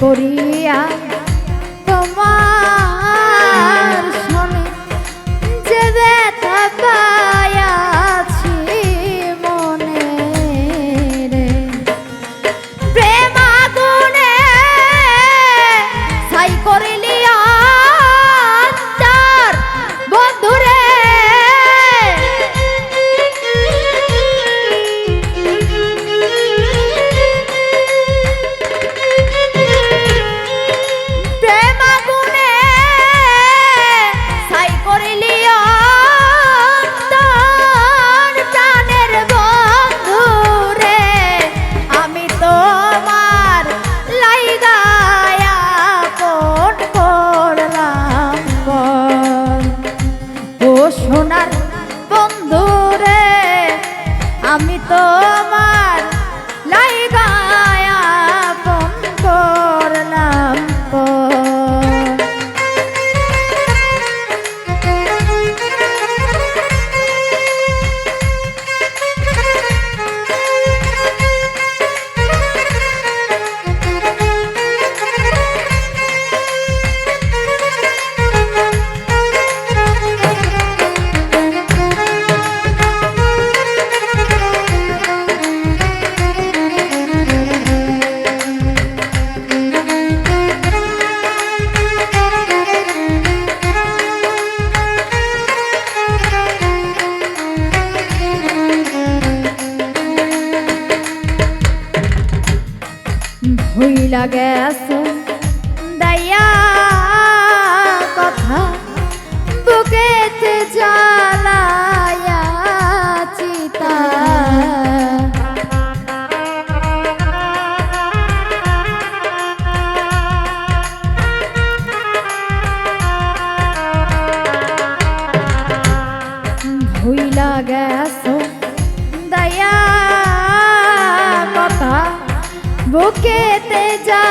করিয়া গেছে যায়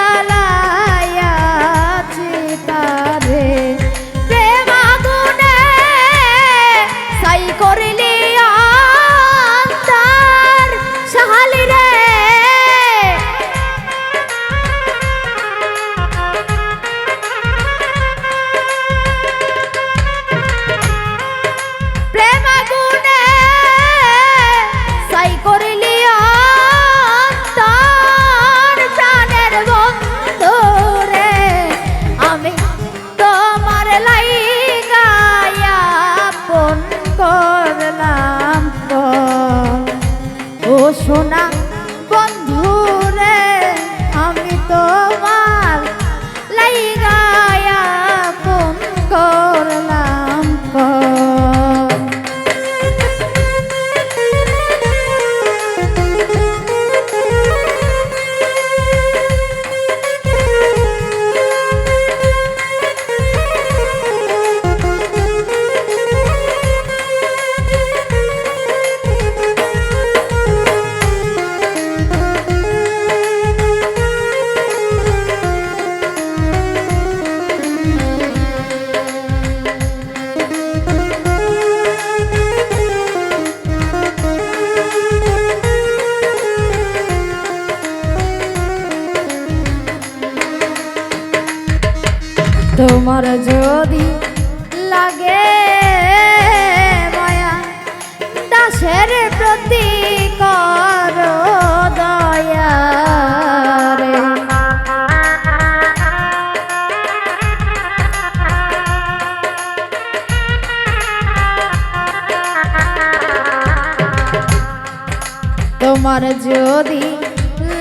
তোমার যদি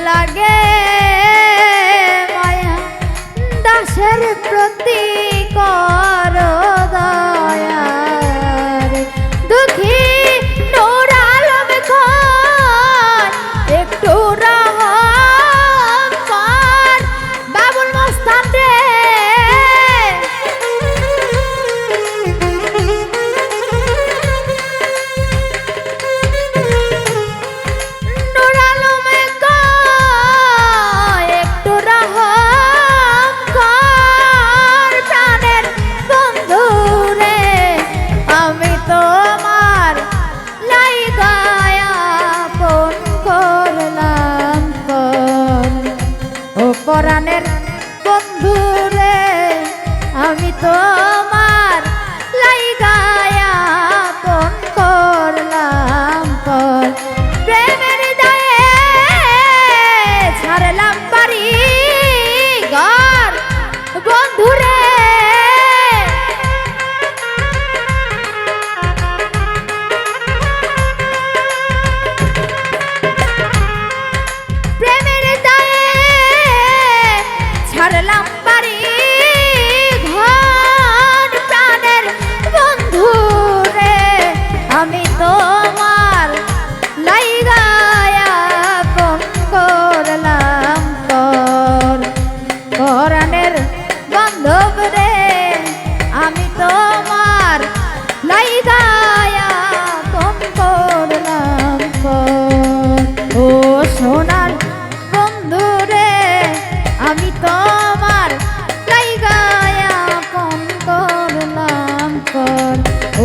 লাগে মায়া দাসের প্রতি পরাণের বন্ধু রে আমি তোমার লাইগায়া প্রেমের দায়ে ছাড়লাম বাড়ি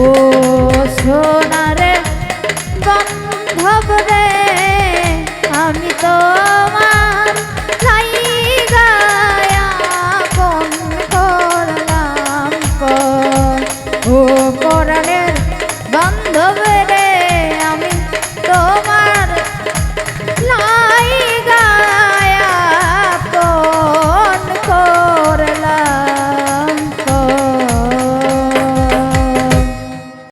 Oh.